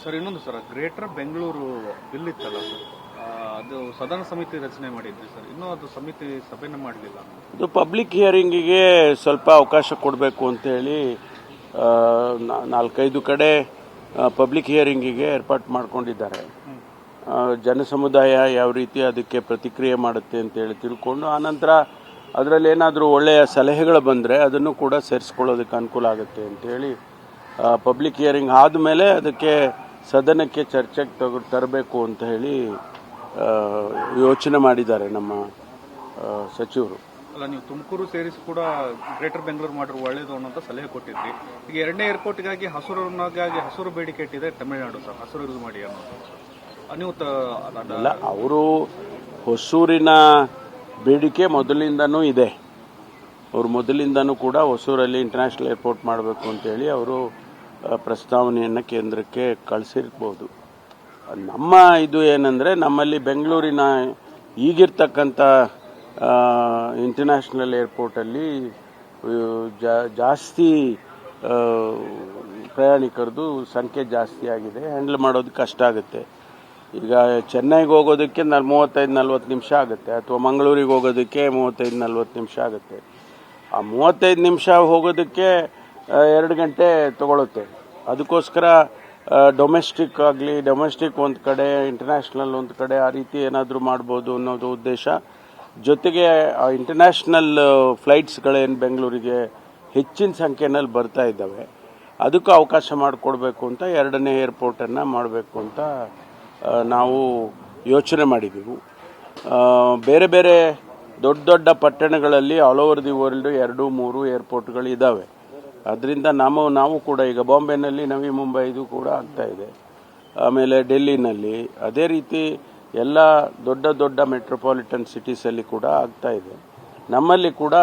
Sir, ಇನ್ನೊಂದು sir, greater Bengaluru bill ಇತ್ತಲ್ಲ sir? ಅದು ಸದನ ಸಮಿತಿ ರಚನೆ ಮಾಡಿದ್ವಿ ಸರ್. ಇನ್ನೂ ಅದು ಸಮಿತಿ ಸಭೆನ ಮಾಡಲಿಲ್ಲ ಇದು ಪಬ್ಲಿಕ್ ಹಿಯರಿಂಗಿಗೆ ಸ್ವಲ್ಪ ಅವಕಾಶ ಕೊಡಬೇಕು ಅಂತೇಳಿ ನಾಲ್ಕೈದು ಕಡೆ ಪಬ್ಲಿಕ್ ಹಿಯರಿಂಗಿಗೆ ಏರ್ಪಾಟ್ ಮಾಡ್ಕೊಂಡಿದ್ದಾರೆ. ಜನಸಮುದಾಯ ಯಾವ ರೀತಿ ಅದಕ್ಕೆ ಪ್ರತಿಕ್ರಿಯೆ ಮಾಡುತ್ತೆ ಅಂತೇಳಿ ತಿಳ್ಕೊಂಡು ಆನಂತರ ಅದರಲ್ಲಿ ಏನಾದರೂ ಒಳ್ಳೆಯ ಸಲಹೆಗಳು ಬಂದರೆ ಅದನ್ನು ಕೂಡ ಸೇರಿಸ್ಕೊಳ್ಳೋದಕ್ಕೆ ಅನುಕೂಲ ಆಗುತ್ತೆ ಅಂತೇಳಿ ಪಬ್ಲಿಕ್ ಹಿಯರಿಂಗ್ ಆದಮೇಲೆ ಅದಕ್ಕೆ ಸದನಕ್ಕೆ ಚರ್ಚೆಗೆ ತಗ ತರಬೇಕು ಅಂತ ಹೇಳಿ ಯೋಚನೆ ಮಾಡಿದ್ದಾರೆ ನಮ್ಮ ಸಚಿವರು. ಅಲ್ಲ ನೀವು ತುಮಕೂರು ಸೇರಿಸಿ ಕೂಡ ಗ್ರೇಟರ್ ಬೆಂಗಳೂರು ಮಾಡಿರೋ ಒಳ್ಳೇದು ಅನ್ನೋಂಥ ಸಲಹೆ ಕೊಟ್ಟಿದ್ರಿ. ಈಗ ಎರಡನೇ ಏರ್ಪೋರ್ಟ್ಗಾಗಿ ಹಸುರನ್ನಾಗಿ ಹಸುರು ಬೇಡಿಕೆ ಇಟ್ಟಿದೆ ತಮಿಳುನಾಡು ಸರ್. ಹಸುರು ಯೂಸ್ ಮಾಡಿ ಅನ್ನೋದು ನೀವು ಅಲ್ಲ ಅವರು ಹೊಸೂರಿನ ಬೇಡಿಕೆ ಮೊದಲಿಂದನೂ ಇದೆ. ಅವರು ಮೊದಲಿಂದನೂ ಕೂಡ ಹೊಸೂರಲ್ಲಿ ಇಂಟರ್ನ್ಯಾಷನಲ್ ಏರ್ಪೋರ್ಟ್ ಮಾಡಬೇಕು ಅಂತೇಳಿ ಅವರು ಪ್ರಸ್ತಾವನೆಯನ್ನು ಕೇಂದ್ರಕ್ಕೆ ಕಳಿಸಿರ್ಬೋದು. ನಮ್ಮ ಇದು ಏನಂದರೆ, ನಮ್ಮಲ್ಲಿ ಬೆಂಗಳೂರಿನ ಈಗಿರ್ತಕ್ಕಂಥ ಇಂಟರ್ನ್ಯಾಷನಲ್ ಏರ್ಪೋರ್ಟಲ್ಲಿ ಜಾಸ್ತಿ ಪ್ರಯಾಣಿಕರದು ಸಂಖ್ಯೆ ಜಾಸ್ತಿ ಆಗಿದೆ. ಹ್ಯಾಂಡಲ್ ಮಾಡೋದು ಕಷ್ಟ ಆಗುತ್ತೆ. ಈಗ ಚೆನ್ನೈಗೆ ಹೋಗೋದಕ್ಕೆ ನ ಮೂವತ್ತೈದು ನಲ್ವತ್ತು ನಿಮಿಷ ಆಗುತ್ತೆ, ಅಥವಾ ಮಂಗಳೂರಿಗೆ ಹೋಗೋದಕ್ಕೆ ಮೂವತ್ತೈದು ನಲ್ವತ್ತು ನಿಮಿಷ ಆಗುತ್ತೆ. ಆ ಮೂವತ್ತೈದು ನಿಮಿಷ ಹೋಗೋದಕ್ಕೆ ಎರಡು ಗಂಟೆ ತಗೊಳುತ್ತೆ. ಅದಕ್ಕೋಸ್ಕರ ಡೊಮೆಸ್ಟಿಕ್ ಆಗಲಿ ಡೊಮೆಸ್ಟಿಕ್ ಒಂದು ಕಡೆ ಇಂಟರ್ನ್ಯಾಷನಲ್ ಒಂದು ಕಡೆ ಆ ರೀತಿ ಏನಾದರೂ ಮಾಡ್ಬೋದು ಅನ್ನೋದು ಉದ್ದೇಶ. ಜೊತೆಗೆ, ಆ ಇಂಟರ್ನ್ಯಾಷನಲ್ ಫ್ಲೈಟ್ಸ್ಗಳೇನು ಬೆಂಗಳೂರಿಗೆ ಹೆಚ್ಚಿನ ಸಂಖ್ಯೆನಲ್ಲಿ ಬರ್ತಾ ಇದ್ದಾವೆ. ಅದಕ್ಕೂ ಅವಕಾಶ ಮಾಡಿಕೊಡ್ಬೇಕು ಅಂತ ಎರಡನೇ ಏರ್ಪೋರ್ಟನ್ನು ಮಾಡಬೇಕು ಅಂತ ನಾವು ಯೋಚನೆ ಮಾಡಿದ್ದೀವಿ ಬೇರೆ ಬೇರೆ ದೊಡ್ಡ ದೊಡ್ಡ ಪಟ್ಟಣಗಳಲ್ಲಿ ಆಲ್ ಓವರ್ ದಿ ವರ್ಲ್ಡ್ ಎರಡು, ಮೂರು ಏರ್ಪೋರ್ಟ್ಗಳು ಇದ್ದಾವೆ ಅದರಿಂದ ನಾವು ನಾವು ಕೂಡ ಈಗ ಬಾಂಬೆನಲ್ಲಿ, ನವಿ ಮುಂಬೈದು ಕೂಡ ಆಗ್ತಾ ಇದೆ. ಆಮೇಲೆ ಡೆಲ್ಲಿನಲ್ಲಿ, ಅದೇ ರೀತಿ ಎಲ್ಲ ದೊಡ್ಡ ದೊಡ್ಡ ಮೆಟ್ರೋಪಾಲಿಟನ್ ಸಿಟೀಸಲ್ಲಿ ಕೂಡ ಆಗ್ತಾ ಇದೆ. ನಮ್ಮಲ್ಲಿ ಕೂಡ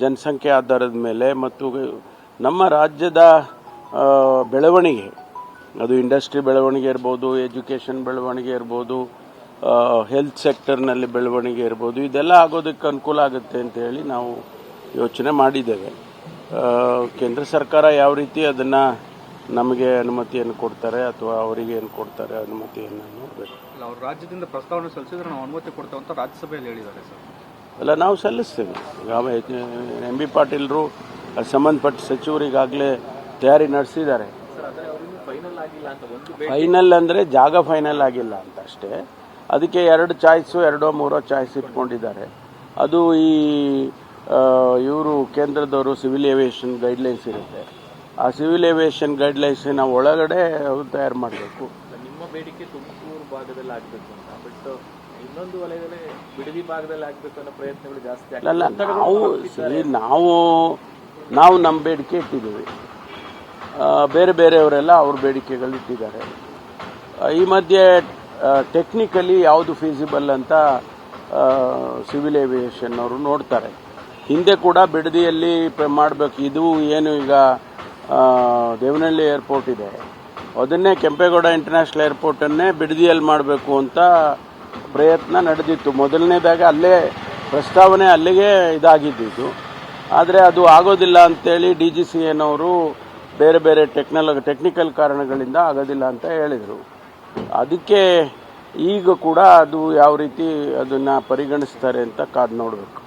ಜನಸಂಖ್ಯೆ ಆಧಾರದ ಮೇಲೆ ಮತ್ತು ನಮ್ಮ ರಾಜ್ಯದ ಬೆಳವಣಿಗೆ, ಅದು ಇಂಡಸ್ಟ್ರಿ ಬೆಳವಣಿಗೆ ಇರ್ಬೋದು ಎಜುಕೇಷನ್ ಬೆಳವಣಿಗೆ ಇರ್ಬೋದು ಹೆಲ್ತ್ ಸೆಕ್ಟರ್ನಲ್ಲಿ ಬೆಳವಣಿಗೆ ಇರ್ಬೋದು. ಇದೆಲ್ಲ ಆಗೋದಕ್ಕೆ ಅನುಕೂಲ ಆಗುತ್ತೆ ಅಂತ ಹೇಳಿ ನಾವು ಯೋಚನೆ ಮಾಡಿದ್ದೇವೆ. ಕೇಂದ್ರ ಸರ್ಕಾರ ಯಾವ ರೀತಿ ಅದನ್ನು ನಮಗೆ ಅನುಮತಿಯನ್ನು ಕೊಡ್ತಾರೆ ಅಥವಾ ಅವರಿಗೆ ಏನು ಕೊಡ್ತಾರೆ ಅನುಮತಿಯನ್ನು ನೋಡಬೇಕು. ಅವ್ರು ರಾಜ್ಯದಿಂದ ಪ್ರಸ್ತಾವನೆ ಸಲ್ಲಿಸಿದ್ರೆ ನಾವು ಅನುಮತಿ ಕೊಡ್ತೇವೆ ಅಂತ ರಾಜ್ಯಸಭೆಯಲ್ಲಿ ಹೇಳಿದ್ದಾರೆ ಸರ್. ಅಲ್ಲ ನಾವು ಸಲ್ಲಿಸ್ತೇವೆ. ಈಗ ಎಂ ಬಿ ಪಾಟೀಲ್ರು ಸಂಬಂಧಪಟ್ಟ ಸಚಿವರಿಗಾಗಲೇ ತಯಾರಿ ನಡೆಸಿದ್ದಾರೆ. ಫೈನಲ್ ಅಂದರೆ ಜಾಗ ಫೈನಲ್ ಆಗಿಲ್ಲ ಅಂತ ಅಷ್ಟೇ. ಅದಕ್ಕೆ ಎರಡು ಚಾಯ್ಸು ಎರಡೋ ಮೂರೋ ಚಾಯ್ಸ್ ಇಟ್ಕೊಂಡಿದ್ದಾರೆ. ಅದು ಈ ಇವರು ಕೇಂದ್ರದವರು ಸಿವಿಲ್ ಏವಿಯೇಷನ್ ಗೈಡ್ಲೈನ್ಸ್ ಇರುತ್ತೆ. ಆ ಸಿವಿಲ್ ಏವಿಯೇಷನ್ ಗೈಡ್ಲೈನ್ಸಿನ ಒಳಗಡೆ ಅವರು ತಯಾರು ಮಾಡಬೇಕು. ನಿಮ್ಮ ಬೇಡಿಕೆ ತುಮಕೂರು ಭಾಗದಲ್ಲಿ ಆಗಬೇಕು ಅಂತ. ಬಟ್ ಇನ್ನೊಂದು ವಲಯದಲ್ಲಿ ಬಿಡದಿ ಭಾಗದಲ್ಲಿ ಆಗಬೇಕು ಅನ್ನೋ ಪ್ರಯತ್ನಗಳು ಜಾಸ್ತಿ ಅಲ್ಲ ನಾವು ಸರಿ ನಾವು ನಾವು ನಮ್ಮ ಬೇಡಿಕೆ ಇಟ್ಟಿದ್ದೀವಿ. ಬೇರೆ ಬೇರೆಯವರೆಲ್ಲ ಅವ್ರ ಬೇಡಿಕೆಗಳು ಇಟ್ಟಿದ್ದಾರೆ. ಈ ಮಧ್ಯೆ ಟೆಕ್ನಿಕಲಿ ಯಾವುದು ಫೀಸಿಬಲ್ ಅಂತ ಸಿವಿಲ್ ಏವಿಯೇಷನ್ ಅವರು ನೋಡ್ತಾರೆ. ಹಿಂದೆ ಕೂಡ ಬಿಡದಿಯಲ್ಲಿ ಮಾಡಬೇಕು. ಇದು ಏನು ಈಗ ದೇವನಹಳ್ಳಿ ಏರ್ಪೋರ್ಟ್ ಇದೆ. ಅದನ್ನೇ ಕೆಂಪೇಗೌಡ ಇಂಟರ್ನ್ಯಾಷನಲ್ ಏರ್ಪೋರ್ಟನ್ನೇ ಬಿಡದಿಯಲ್ಲಿ ಮಾಡಬೇಕು ಅಂತ ಪ್ರಯತ್ನ ನಡೆದಿತ್ತು. ಮೊದಲನೇದಾಗ ಅಲ್ಲೇ ಪ್ರಸ್ತಾವನೆ ಅಲ್ಲಿಗೆ ಇದಾಗಿದ್ದಿದ್ದು ಆದರೆ ಅದು ಆಗೋದಿಲ್ಲ ಅಂತೇಳಿ ಡಿ ಜಿ ಸಿ ಏನವರು ಬೇರೆ ಬೇರೆ ಟೆಕ್ನಾಲ ಟೆಕ್ನಿಕಲ್ ಕಾರಣಗಳಿಂದ ಆಗೋದಿಲ್ಲ ಅಂತ ಹೇಳಿದರು. ಅದಕ್ಕೆ ಈಗ ಕೂಡ ಅದು ಯಾವ ರೀತಿ ಅದನ್ನ ಪರಿಗಣಿಸ್ತಾರೆ ಅಂತ ಕಾದು ನೋಡಬೇಕು.